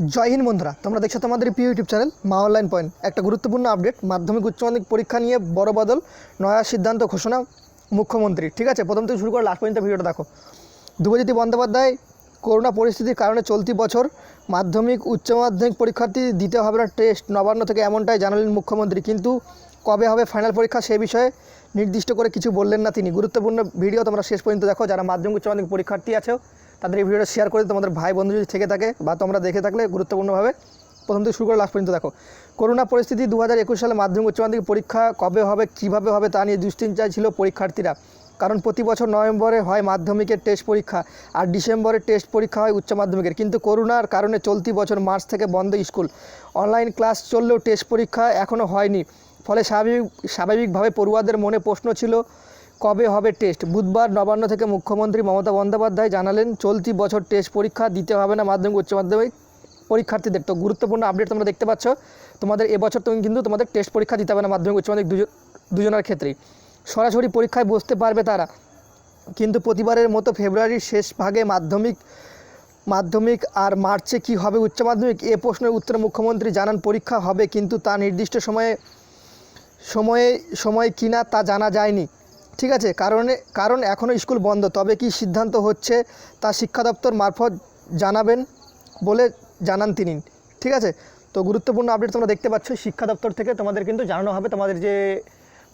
জয় হিন্দ বন্ধুরা, তোমরা দেখছ তোমাদের প্রিয় YouTube channel Maa online point. একটা গুরুত্বপূর্ণ আপডেট, মাধ্যমিক উচ্চ মাধ্যমিক পরীক্ষা নিয়ে বড় বদল, নয়া সিদ্ধান্ত, ঘোষণা মুখ্যমন্ত্রী। ঠিক আছে, প্রথম থেকে শুরু করে লাস্ট পর্যন্ত ভিডিওটা দেখো। ধ্রুবজ্যোতি বন্দ্যোপাধ্যায়, করোনা পরিস্থিতির কারণে চলতি বছর মাধ্যমিক উচ্চ মাধ্যমিক পরীক্ষার্থী দিতে হবে না টেস্ট নবান্ন থেকে এমনটাই জানালেন মুখ্যমন্ত্রী। কিন্তু কবে হবে ফাইনাল পরীক্ষা সে বিষয়ে নির্দিষ্ট করে কিছু বললেন না তিনি। গুরুত্বপূর্ণ ভিডিও তোমরা শেষ পর্যন্ত দেখো। যারা মাধ্যমিক উচ্চ মাধ্যমিক পরীক্ষার্থী আছো, তাদের এই ভিডিওটা শেয়ার করে তোমাদের ভাই বন্ধু যদি থেকে থাকে বা তোমরা দেখে থাকলে গুরুত্বপূর্ণভাবে প্রথম থেকে শুরু করে লাস্ট পর্যন্ত দেখো। করোনা পরিস্থিতি দু হাজার একুশ সালে মাধ্যমিক উচ্চ মাধ্যমিক পরীক্ষা কবে হবে, কীভাবে হবে তা নিয়ে দুশ্চিন্তায় ছিল পরীক্ষার্থীরা। কারণ প্রতি বছর নভেম্বরে হয় মাধ্যমিকের টেস্ট পরীক্ষা আর ডিসেম্বরে টেস্ট পরীক্ষা হয় উচ্চ মাধ্যমিকের। কিন্তু করোনার কারণে চলতি বছর মার্চ থেকে বন্ধ স্কুল। অনলাইন ক্লাস চললেও টেস্ট পরীক্ষা এখনও হয়নি। ফলে স্বাভাবিক, স্বাভাবিকভাবে পড়ুয়াদের মনে প্রশ্ন ছিল, কবে হবে টেস্ট? বুধবার নবান্ন থেকে মুখ্যমন্ত্রী মমতা বন্দ্যোপাধ্যায় জানালেন, চলতি বছর টেস্ট পরীক্ষা দিতে হবে না মাধ্যমিক উচ্চ মাধ্যমিক পরীক্ষার্থীদের। তো গুরুত্বপূর্ণ আপডেট তোমরা দেখতে পাচ্ছ, তোমাদের এবছর তুমি কিন্তু তোমাদের টেস্ট পরীক্ষা দিতে হবে না মাধ্যমিক উচ্চ মাধ্যমিক দুজন, দুজনের ক্ষেত্রেই। সরাসরি পরীক্ষায় বসতে পারবে তারা, কিন্তু প্রতিবারের মতো ফেব্রুয়ারির শেষ ভাগে মাধ্যমিক মাধ্যমিক আর মার্চে কি হবে উচ্চ মাধ্যমিক, এ প্রশ্নের উত্তরে মুখ্যমন্ত্রী জানান পরীক্ষা হবে, কিন্তু তা নির্দিষ্ট সময়ে সময়ে, সময় কিনা তা জানা যায়নি। ঠিক আছে? কারণে, কারণ এখনও স্কুল বন্ধ। তবে কি সিদ্ধান্ত হচ্ছে তা শিক্ষা দপ্তর মারফত জানাবেন বলে জানান তিনি। ঠিক আছে? তো গুরুত্বপূর্ণ আপডেট তোমরা দেখতে পাচ্ছ। শিক্ষা দপ্তর থেকে তোমাদের কিন্তু জানানো হবে তোমাদের যে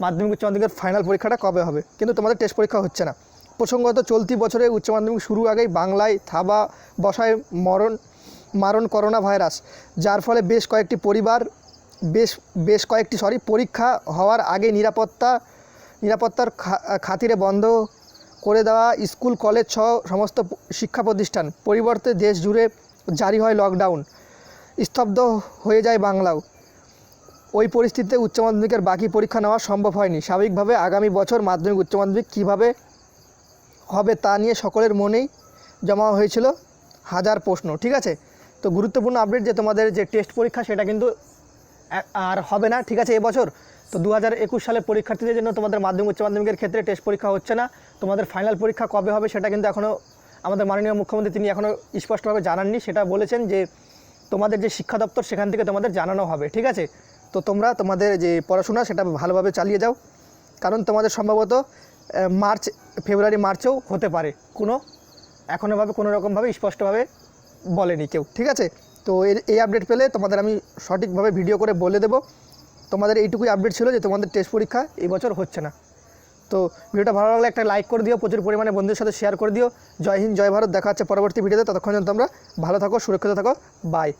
মাধ্যমিক উচ্চ মাধ্যমিকের ফাইনাল পরীক্ষাটা কবে হবে। কিন্তু তোমাদের টেস্ট পরীক্ষা হচ্ছে না। প্রসঙ্গত চলতি বছরে উচ্চ মাধ্যমিক শুরু আগেই বাংলায় থাবা বসায় মরণ, মারণ করোনা ভাইরাস। যার ফলে বেশ কয়েকটি পরিবার বেশ বেশ কয়েকটি সরি পরীক্ষা হওয়ার আগে নিরাপত্তা, নিরাপত্তার খাতিরে বন্ধ করে দেওয়া স্কুল, কলেজ সহ সমস্ত শিক্ষা প্রতিষ্ঠান পরিবর্তে দেশ জুড়ে জারি হয় লকডাউন স্তব্ধ হয়ে যায় বাংলাও। ওই পরিস্থিতিতে উচ্চ মাধ্যমিকের বাকি পরীক্ষা নেওয়া সম্ভব হয়নি। স্বাভাবিকভাবে আগামী বছর মাধ্যমিক, উচ্চ মাধ্যমিক কীভাবে হবে তা নিয়ে সকলের মনেই জমা হয়েছিল হাজার প্রশ্ন, ঠিক আছে? তো গুরুত্বপূর্ণ আপডেট যে তোমাদের যে টেস্ট পরীক্ষা, সেটা কিন্তু আর হবে না, ঠিক আছে, এবছর। তো দু হাজার একুশ সালে পরীক্ষার্থীদের জন্য তোমাদের মাধ্যমিক, উচ্চ মাধ্যমিকের ক্ষেত্রে টেস্ট পরীক্ষা হচ্ছে না। তোমাদের ফাইনাল পরীক্ষা কবে হবে সেটা কিন্তু এখনও আমাদের মাননীয় মুখ্যমন্ত্রী তিনি এখনও স্পষ্টভাবে জানাননি। সেটা বলেছেন যে তোমাদের যে শিক্ষা দপ্তর, সেখান থেকে তোমাদের জানানো হবে, ঠিক আছে? তো তোমরা তোমাদের যে পড়াশোনা, সেটা ভালোভাবে চালিয়ে যাও। কারণ তোমাদের সম্ভবত মার্চ, ফেব্রুয়ারি, মার্চেও হতে পারে। কোনো এখনোভাবে কোনো রকমভাবে স্পষ্টভাবে বলেনি কেউ, ঠিক আছে? তো এই আপডেট পেলে তোমাদের আমি সঠিকভাবে ভিডিও করে বলে দেবো। তোমাদের এইটুকুই আপডেট ছিল যে তোমাদের টেস্ট পরীক্ষা এবছর বছর হচ্ছে না। তো ভিডিওটা ভালো লাগলে একটা লাইক করে দিও, প্রচুর পরিমাণে বন্ধুদের সাথে শেয়ার করে দিও। জয় হিন্দ, জয় ভারত, দেখা হচ্ছে পরবর্তী ভিডিওতে ততক্ষণ তোমরা ভালো থাকো, সুরক্ষিত থাকো। বাই